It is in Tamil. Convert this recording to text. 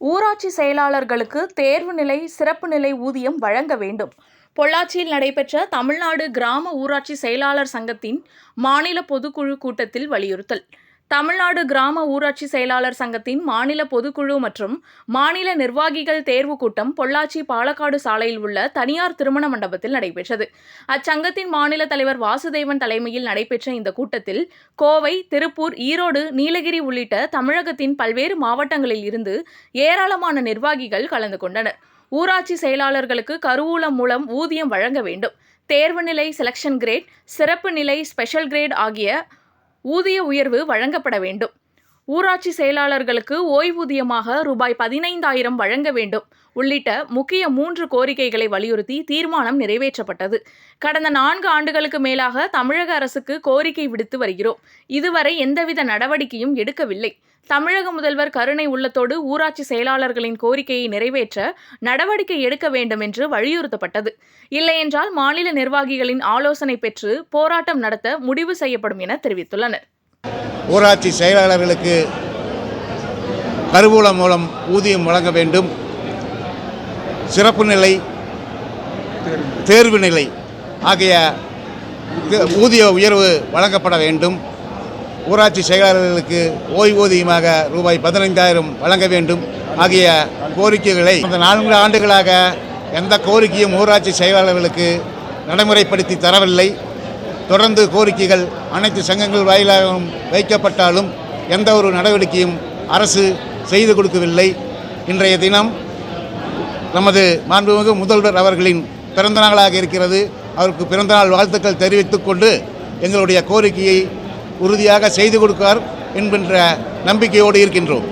ஊராட்சி செயலாளர்களுக்கு தேர்வு நிலை சிறப்பு நிலை ஊதியம் வழங்க வேண்டும். பொள்ளாச்சியில் நடைபெற்ற தமிழ்நாடு கிராம ஊராட்சி செயலாளர் சங்கத்தின் மாநில பொதுக்குழு கூட்டத்தில் வலியுறுத்தல். தமிழ்நாடு கிராம ஊராட்சி செயலாளர் சங்கத்தின் மாநில பொதுக்குழு மற்றும் மாநில நிர்வாகிகள் தேர்வு கூட்டம் பொள்ளாச்சி பாலக்காடு சாலையில் உள்ள தனியார் திருமண மண்டபத்தில் நடைபெற்றது. அச்சங்கத்தின் மாநில தலைவர் வாசுதேவன் தலைமையில் நடைபெற்ற இந்த கூட்டத்தில் கோவை திருப்பூர் ஈரோடு நீலகிரி உள்ளிட்ட தமிழகத்தின் பல்வேறு மாவட்டங்களில் இருந்து ஏராளமான நிர்வாகிகள் கலந்து கொண்டனர். ஊராட்சி செயலாளர்களுக்கு கருவூலம் மூலம் ஊதியம் வழங்க வேண்டும். தேர்வு நிலை செலக்ஷன் கிரேட் சிறப்பு நிலை ஸ்பெஷல் கிரேட் ஆகிய ஊதிய உயர்வு வழங்கப்பட வேண்டும். ஊராட்சி செயலாளர்களுக்கு ஓய்வூதியமாக ரூபாய் பதினைந்தாயிரம் வழங்க வேண்டும். உள்ளிட்ட முக்கிய மூன்று கோரிக்கைகளை வலியுறுத்தி தீர்மானம் நிறைவேற்றப்பட்டது. கடந்த நான்கு ஆண்டுகளுக்கு மேலாக தமிழக அரசுக்கு கோரிக்கை விடுத்து வருகிறோம். இதுவரை எந்தவித நடவடிக்கையும் எடுக்கவில்லை. தமிழக முதல்வர் கருணை உள்ளத்தோடு ஊராட்சி செயலாளர்களின் கோரிக்கையை நிறைவேற்ற நடவடிக்கை எடுக்க வேண்டும் என்று வலியுறுத்தப்பட்டது. இல்லையென்றால் மாநில நிர்வாகிகளின் ஆலோசனை பெற்று போராட்டம் நடத்த முடிவு செய்யப்படும் என தெரிவித்துள்ளனர். ஊராட்சி செயலாளர்களுக்கு கருவூலம் மூலம் ஊதியம் வழங்க வேண்டும். சிறப்பு நிலை தேர்வு நிலை ஆகிய ஊதிய உயர்வு வழங்கப்பட வேண்டும். ஊராட்சி செயலாளர்களுக்கு ஓய்வூதியமாக ரூபாய் பதினைந்தாயிரம் வழங்க வேண்டும் ஆகிய கோரிக்கைகளை இந்த நான்கு ஆண்டுகளாக எந்த கோரிக்கையும் ஊராட்சி செயலாளர்களுக்கு நடைமுறைப்படுத்தி தரவில்லை. தொடர்ந்து கோரிக்கைகள் அனைத்து சங்கங்கள் வாயிலாகவும் வைக்கப்பட்டாலும் எந்த ஒரு நடவடிக்கையும் அரசு செய்து கொடுக்கவில்லை. இன்றைய தினம் நமது மாண்புமிகு முதல்வர் அவர்களின் பிறந்த நாளாக இருக்கிறது. அவருக்கு பிறந்தநாள் வாழ்த்துக்கள் தெரிவித்துக் கொண்டு எங்களுடைய கோரிக்கையை உறுதியாக செய்து கொடுப்பார் என்கின்ற நம்பிக்கையோடு இருக்கின்றோம்.